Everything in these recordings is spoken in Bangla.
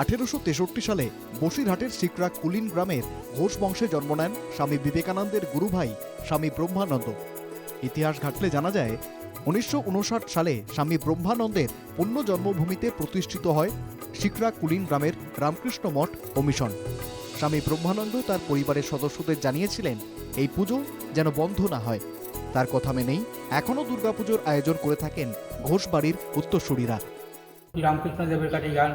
আঠেরোশো তেষট্টি সালে বসিরহাটের সিকরা কুলিন গ্রামের ঘোষ বংশে জন্ম নেন স্বামী বিবেকানন্দের গুরুভাই স্বামী ব্রহ্মানন্দ। ইতিহাস ঘাটলে জানা যায়, উনিশশো উনষাট সালে স্বামী ব্রহ্মানন্দের পুণ্য জন্মভূমিতে প্রতিষ্ঠিত হয় সিকরা কুলিন গ্রামের রামকৃষ্ণ মঠ ও মিশন। স্বামী ব্রহ্মানন্দ তার পরিবারের সদস্যদের জানিয়েছিলেন, এই পুজো যেন বন্ধ না হয়। তার কথা মেনেই এখনও দুর্গাপুজোর আয়োজন করে থাকেন ঘোষবাড়ির উত্তরসূরিরা। রামকৃষ্ণ দেবের কাছে যান।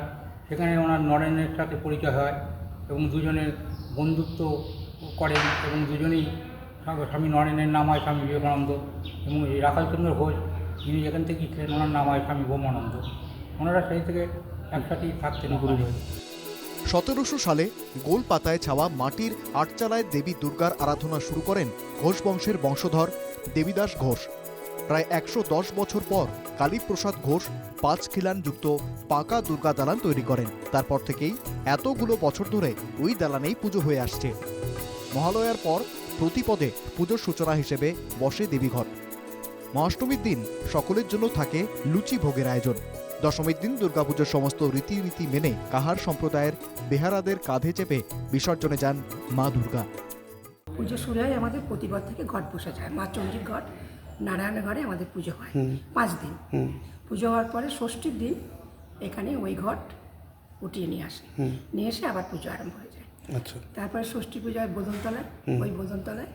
সেখানে ওনার নরেনের সাথে পরিচয় হয় এবং দুজনে বন্ধুত্ব করেন এবং দুজনেই স্বামী- নরেনের নাম হয় স্বামী বিবেকানন্দ এবং এই রাখালচন্দ্র ঘোষ যিনি যেখান থেকে ছিলেন ওনার নাম হয় স্বামী ব্রহ্মানন্দ। ওনারা সেই থেকে একসাথেই থাকতেন গুরু সতেরোশো সালে গোল পাতায় ছাওয়া মাটির আটচালায় দেবী দুর্গার আরাধনা শুরু করেন ঘোষ বংশের বংশধর দেবীদাস ঘোষ। প্রায় একশো দশ বছর পর কালীপ্রসাদ ঘোষ পাঁচ খিলান যুক্ত পাকা দুর্গা দালান তৈরি করেন। তারপর থেকেই এতগুলো বছর ধরে ওই দালানেই পুজো হয়ে আসছে। মহালয়ার পর প্রতিপদে পুজোর সূচনা হিসেবে বসে দেবীঘট মহাষ্টমীর দিন সকলের জন্য থাকে লুচি ভোগের আয়োজন। দশমীর দিন দুর্গাপুজোর সমস্ত রীতিনীতি মেনে কাহার সম্প্রদায়ের বেহারাদের কাঁধে চেপে বিসর্জনে যান মা দুর্গা। পুজো শুরু হয় আমাদের প্রতিবার থেকে ঘট বসে যায়। মা চণ্ডীর ঘট। নারায়ণের ঘরে আমাদের পুজো হয়। পাঁচ দিন। পুজো হওয়ার পরে ষষ্ঠীর দিন এখানে ওই ঘট উঠিয়ে নিয়ে আসে। নিয়ে এসে আবার পুজো আরম্ভ হয়ে যায়। আচ্ছা। তারপরে ষষ্ঠী পুজো হয় বোধনতলায় ওই বোধনতলায়।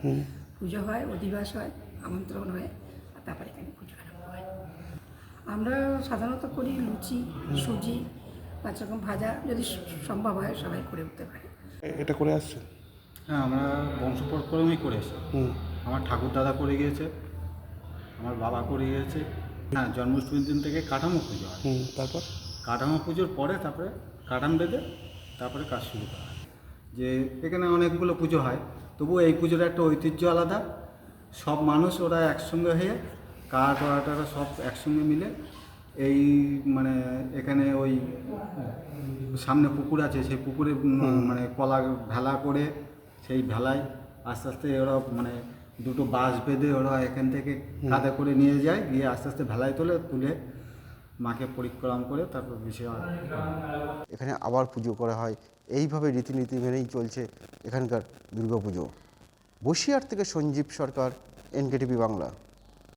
পুজো হয় অধিবাস হয় আমন্ত্রণ হয় আর তারপরে এখানে পুজো আরম্ভ হয়। আমরা সাধারণত করি লুচি সুজি পাঁচ রকম ভাজা যদি সম্ভব হয় সবাই করে উঠতে পারে। এটা করে আসছেন? হ্যাঁ আমরা বংশ বংশপরক্রমেই করে আসি হুম। আমার ঠাকুর দাদা করে গিয়েছে। আমার বাবা করে গিয়েছে হ্যাঁ জন্মাষ্টমীর দিন থেকে কাঠামো পুজো হয়। তারপর? কাঠামো পুজোর পরে তারপরে কাঠাম বেঁধে তারপরে কাজ শুরু করা হয়। যে এখানে অনেকগুলো পুজো হয়। তবুও এই পুজোর একটা ঐতিহ্য আলাদা। সব মানুষ ওরা একসঙ্গে হয়ে কাঠ ওয়াটারা সব একসঙ্গে মিলে এই মানে এখানে ওই সামনে পুকুর আছে সেই পুকুরে মানে কলা ভেলা করে সেই ভেলায় আস্তে আস্তে ওরা মানে দুটো বাঁশ বেঁধে ওরা এখান থেকে কাঁধে করে নিয়ে যায় গিয়ে আস্তে আস্তে ভেলায় তোলে তুলে মাকে পরিক্রম করে তারপর বিষয় এখানে আবার পুজো করা হয়। এইভাবে রীতিনীতি মেনেই চলছে এখানকার দুর্গাপুজো। বসিয়ার থেকে সঞ্জীব সরকার এনকেটিভি বাংলা।